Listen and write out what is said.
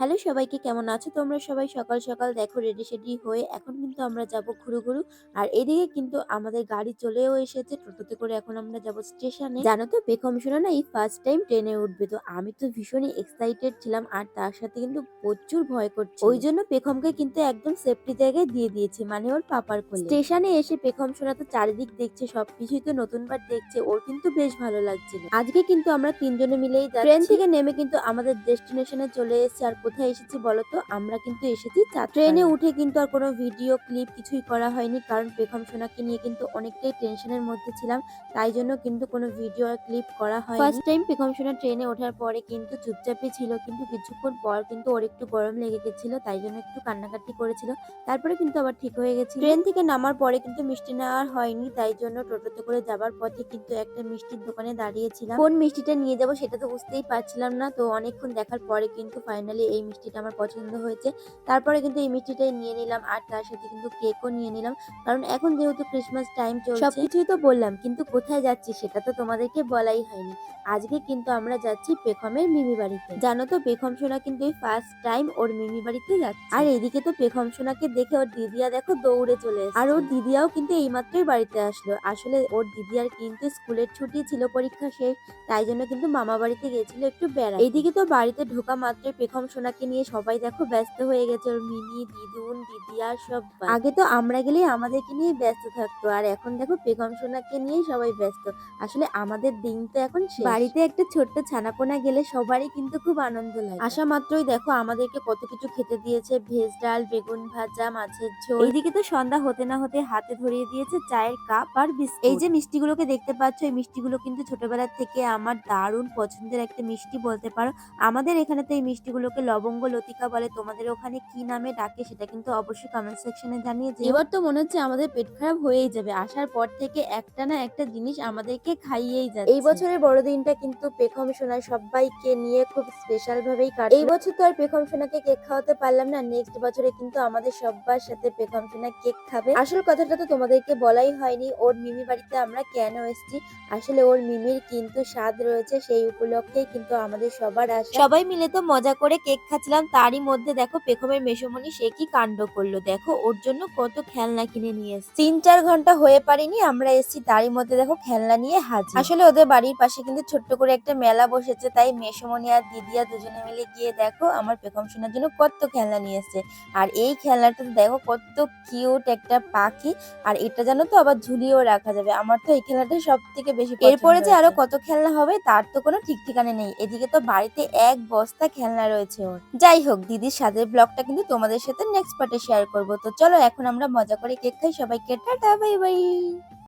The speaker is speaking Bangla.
হ্যালো সবাইকে, কেমন আছো? তোমরা সবাই সকাল সকাল দেখো রেডি, সেডি হয়ে এখন কিন্তু আমরা যাব ঘুরু ঘুরু। আর এদিকে কিন্তু আমাদের গাড়ি চলেও এসেছে, টোটোতে করে এখন আমরা যাব স্টেশনে। জানো তো পেখম শোনা না, এই ফার্স্ট টাইম ট্রেনে উঠবে। তো আমি তো ভীষণই এক্সাইটেড ছিলাম, আর তার সাথে কিন্তু প্রচুর ভয় করছে। ওই জন্য পেখমকে কিন্তু একদম সেফটি জায়গায় দিয়ে দিয়েছি মানে ওর পাপার কোলে। স্টেশনে এসে পেখম শোনা তো চারিদিক দেখছে, সবকিছুই তো নতুনবার দেখছে, ওর কিন্তু বেশ ভালো লাগছিল। আজকে কিন্তু আমরা তিনজনে মিলেই ট্রেন থেকে নেমে কিন্তু আমাদের ডেস্টিনেশনে চলে এসেছি, আর কোথায় এসেছি বলতো? আমরা কিন্তু এসেছি। ট্রেনে উঠে কিন্তু আর কোনো ভিডিও ক্লিপ কিছুই করা হয়নি। কারণ পেখম সোনাকে নিয়ে কিন্তু অনেকটাই টেনশনের মধ্যে ছিলাম। তাই জন্য কিন্তু কোনো ভিডিও আর ক্লিপ করা হয় ফার্স্ট টাইম পেখম সোনা ট্রেনে ওঠার পরে কিন্তু চুপচাপই ছিল। কিন্তু কিছুক্ষণ পর কিন্তু ওর একটু গরম লেগে গেছিল। তাই জন্য একটু কান্নাকাটি করেছিল। তারপরে কিন্তু আবার ঠিক হয়ে গেছে ট্রেন থেকে নামার পরে কিন্তু মিষ্টি নেওয়ার হয়নি। তাই জন্য টোটোতে করে যাবার পথে কিন্তু একটা মিষ্টির দোকানে দাঁড়িয়েছিলাম। কোন মিষ্টিটা নিয়ে যাব সেটা তো বুঝতেই পারছিলাম না। তো অনেকক্ষণ দেখার পরে কিন্তু ফাইনালি এই মিষ্টিটা আমার পছন্দ হয়েছে। তারপরে কিন্তু এই মিষ্টিটাই নিয়ে নিলাম আর তার সাথে কিন্তু কেকও নিয়ে নিলাম। কারণ এখন যেহেতু ক্রিসমাস টাইম চলছে সবকিছুই তো বললাম কিন্তু কোথায় যাচ্ছি সেটা তো তোমাদেরকে বলাই হয়নি। আজকে কিন্তু আমরা যাচ্ছি পেখমের মিমি বাড়িতে। জানো তো পেখম সোনা কিন্তু এই ফার্স্ট টাইম ওর মিমি বাড়িতে যাচ্ছে। আর এদিকে তো পেখম সোনাকে দেখে ওর দিদিয়া দেখো দৌড়ে চলে। আর ওর দিদিয়াও কিন্তু এইমাত্রই বাড়িতে আসলো। আসলে ওর দিদিয়ার কিন্তু স্কুলের ছুটি ছিল পরীক্ষা শেষ তাই জন্য কিন্তু মামা বাড়িতে গেছিল একটু বেড়া এইদিকে তো বাড়িতে ঢোকা মাত্রই পেখম সোনাকে নিয়ে সবাই দেখো ব্যস্ত হয়ে গেছে। ওর মিনি দিদুন দিদিয়া সব আগে তো আমরা গেলেই আমাদেরকে নিয়ে ব্যস্ত থাকতো। আর এখন দেখো পেখম সোনাকে নিয়েই সবাই ব্যস্ত। আসলে আমাদের দিন তো এখন বাড়িতে একটা ছোট্ট ছানাপোনা গেলে সবারই কিন্তু খুব আনন্দ লাগে। আসা মাত্রই দেখো আমাদেরকে কত কিছু খেতে দিয়েছে। ভেজ ডাল বেগুন ভাজা মাছের ঝোল। এইদিকে তো সন্ধ্যা হতে না হতে হাতে ধরিয়ে দিয়েছে চায়ের কাপ আর বিস্কুট। এই যে মিষ্টিগুলোকে দেখতে পাচ্ছ এই মিষ্টিগুলো কিন্তু ছোটবেলা থেকে আমার দারুণ পছন্দের একটা মিষ্টি বলতে পারো। আমাদের এখানে তো এই মিষ্টিগুলোকে লবঙ্গ লতিকা বলে তোমাদের ওখানে কি নামে ডাকে সেটা কিন্তু অবশ্যই কমেন্ট সেকশনে জানিয়ে দিও। এবার তো মনে হচ্ছে আমাদের পেট খারাপ হয়েই যাবে। আসার পর থেকে একটা না একটা জিনিস আমাদেরকে খাইয়েই যাচ্ছে। এই বছরের বড়দিনটা কিন্তু পেখম সোনা সবাইকে নিয়ে খুব স্পেশাল ভাবেই কাটে এই বছর তো আর পেখম সোনাকে কেক খাওয়াতে পারলাম না নেক্সট বছরে কিন্তু আমাদের সবার সাথে পেখম সোনা কেক খাবে। আসল কথাটা তো তোমাদেরকে বলাই হয়নি ওর মিমি বাড়িতে আমরা কেন এসেছি? আসলে ওর মিমির কিন্তু স্বাদ রয়েছে সেই উপলক্ষেই কিন্তু আমাদের সবার আসা সবাই মিলে তো মজা করে কেক খাচ্ছিলাম তারই মধ্যে দেখো পেখমের মেসোমণি সে কি কাণ্ড করল। দেখো ওর জন্য কত খেলনা কিনে নিয়ে এসছে। তিন চার ঘণ্টা হয়ে পারিনি আমরা এসেছি তারই মধ্যে দেখো খেলনা নিয়ে হাজির। আসলে ওদের বাড়ির পাশে কিন্তু ছোট্ট করে একটা মেলা বসেছে তাই মেসোমণি আর দিদিয়া দুজনে মিলে গিয়ে দেখো আমার পেখম শোনার জন্য কত খেলনা নিয়ে এসছে। আর এই খেলনাটা দেখো কত কিউট একটা পাখি আর এটা জানো তো আবার ঝুলিয়েও রাখা যাবে। আমার তো এই খেলনাটা সব থেকে বেশি এরপরে যে আরও কত খেলনা হবে তার তো কোনো ঠিক ঠিকানা নেই। এদিকে তো বাড়িতে এক বস্তা খেলনা রয়েছে ওর যাই হোক, দিদির সাথে ব্লগটা কিন্তু তোমাদের সাথে নেক্সট পার্টে শেয়ার করব। তো চলো, এখন আমরা মজা করে কেক খাই। সবাইকে টাটা বাই বাই